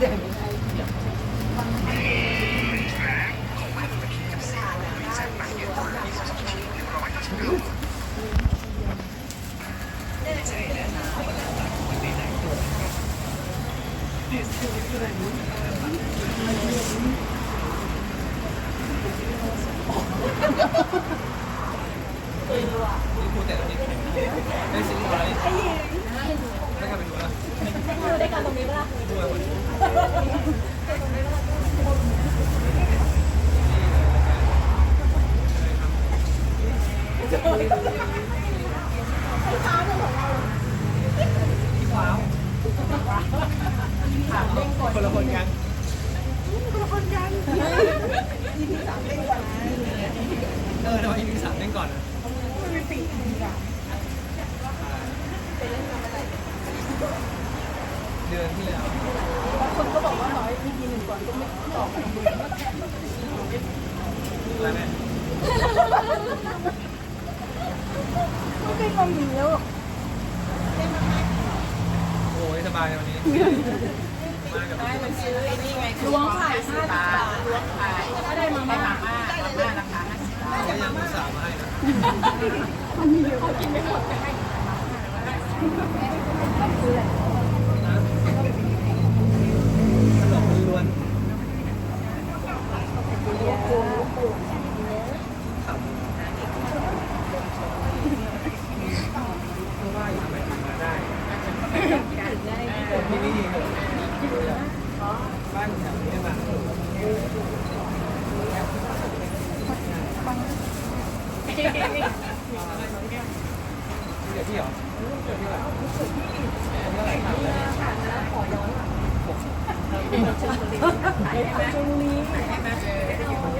ได้สิ่งอะไรได้กลับไปดูแล้วดูได้กันตรงนี้ปะล่ะด้วย คนคนละคนกันคนละคนกัน EP สามเล่นก่อนเออทำไม EP สามเล่นก่อนอะเดือนที่แล้ว คนก็บอกว่าร้อยมีทีหนึ่งก่อนก็ไม่ตอบอะไรแม่ไม่เป็นความดีแล้วโอ้ยสบายวันนี้มากับพี่มันซื้อไอ้นี่ไงล้วงไข่ห้าสิบาทล้วงไข่ก็ได้มาม่ามาม่ามามาราคาห้าสิบบาทแล้วยังมีสาวมาให้นะเขากินไม่หมดให้ ขนมล้วนขับเพราะว่าทำไมถึงมาได้คนที่นี่บ้านแถวนี้มา เดี๋ยวพี่เหรอเดี๋ยวพี่เหรอเมื่อไหร่ทำเลยตรงนี้ครับ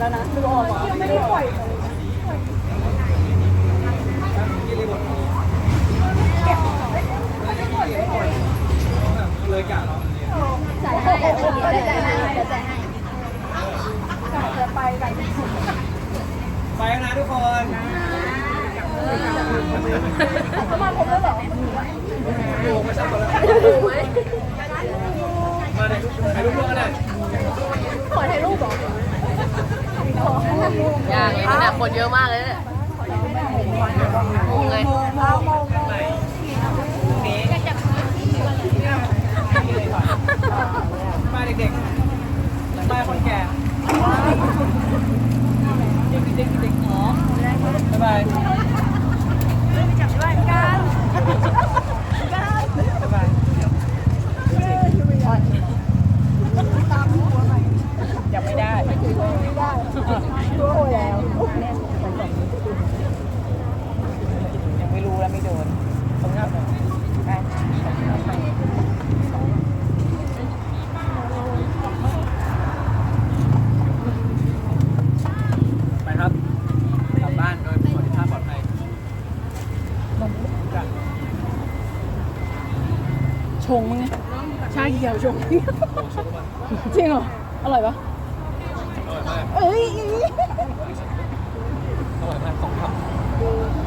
แล้วนะดูออกยังไม่ได้ปล่อยเลยเลยกะเราจ่ายให้จ่ายให้จ่ายให้จะไปกันนะทุกคน คนเยอะมากเลยเนี่ยงงไงใหม่นี้มาเด็กๆมาคนแก่ ชงมั้งเนี่ยชาเขียวชง จริงเหรอ อร่อยปะอร่อยมากเอ้ยอร่อยมากสองคำ